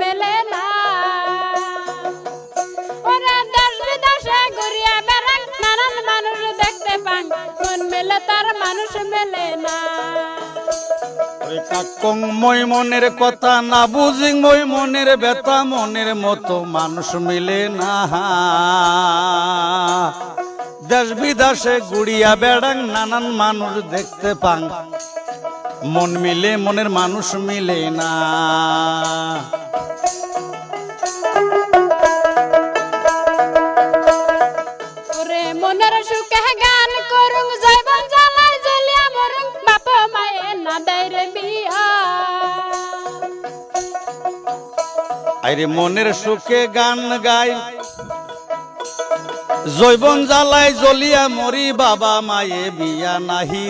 মেলে ওরা ঘুরিয়া নানান মানুষ দেখতে পান কোন মেলে তার মানুষ মেলে না। মই মনের কথা না বুঝি মই মনের ব্যথা মনের মতো মানুষ মিলে না। দেশ বিদেশে গুড়িয়া বেড়াং নানান মানুষ দেখতে পান মন মিলে, মনের মানুষ মিলে না। আরে মনের সুখে গান গাই। জৈবন জ্বালাই জ্বলিয়া মরি বাবা মায়ে বিয়া নাহি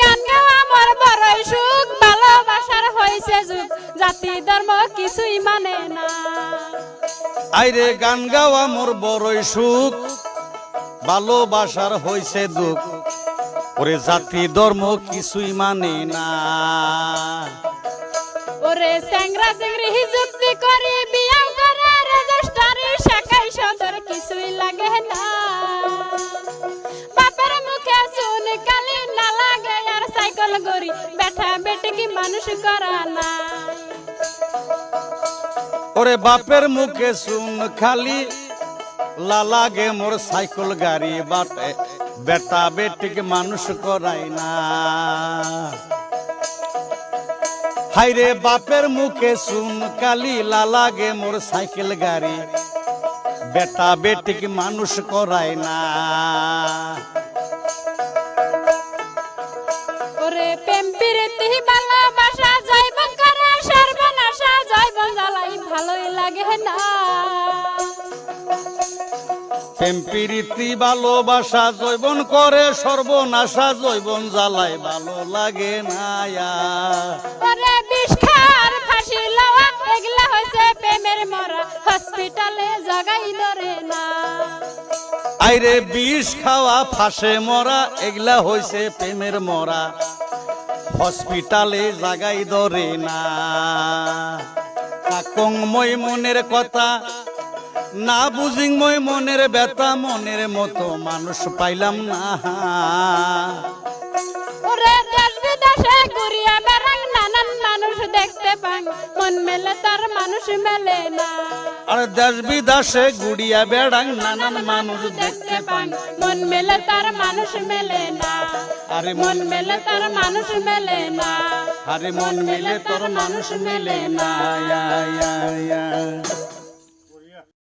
গান গাওয়া মোর বড়ই সুখ ভালোবাসার হয়েছে যুগ জাতি ধর্ম কিছুই মানে না। আইরে গান গাওয়া মোর বড়ই সুখ ভালোবাসার হইছে দুঃখ ওরে জাতি ধর্ম কিছুই মানে না। ওরে স্যাংরা চিংড়ি যুক্তি করে, বিয়া করে রেজিস্টারি শাখাই সদর, কিছুই লাগে না। বাপের মুখে শুন কালি না লাগে, আর সাইকেল গড়ি বেঠা বেটি কি মানুষ করা না। ওরে বাপের মুখে শুন খালি লালাগে মোর সাইকেল গাড়ি বাটে, বেটা বেটিকে মানুষ করাই না। হাইরে বাপের মুখে শুন কালি লালাগে মোর সাইকেল গাড়ি। বেটা বেটিকে মানুষ করায় না। ওরে ভালোবাসা জৈবন করে সর্বনাশা জৈবন জ্বালাই ভালোই লাগে না। প্রেম ভালোবাসা জৈবন করে সর্বনাশা জৈবন জ্বালায় ভালো লাগে না হসপিটালে জাগাই ধরে না আইরে বিষ খাওয়া ফাঁসে মরা এগুলা হইছে প্রেমের মরা। হসপিটালে জাগাই ধরে না কাকং মই মনের কথা না বুঝিং মই মনের ব্যথা মনের মতো মানুষ পাইলাম না। ওরে দেশ বিদেশে ঘুরিয়া মানুষ দেখতে পান মন মেলে তার মানুষ মেলে না। আর দেশ বিদেশে গুড়িয়া বেড়াং নানান মানুষ দেখতে পান মন মেলে তার মানুষ মেলে না। আরে মন মেলে তার মানুষ মেলে না। আরে মন মেলে তোর মানুষ মেলে না।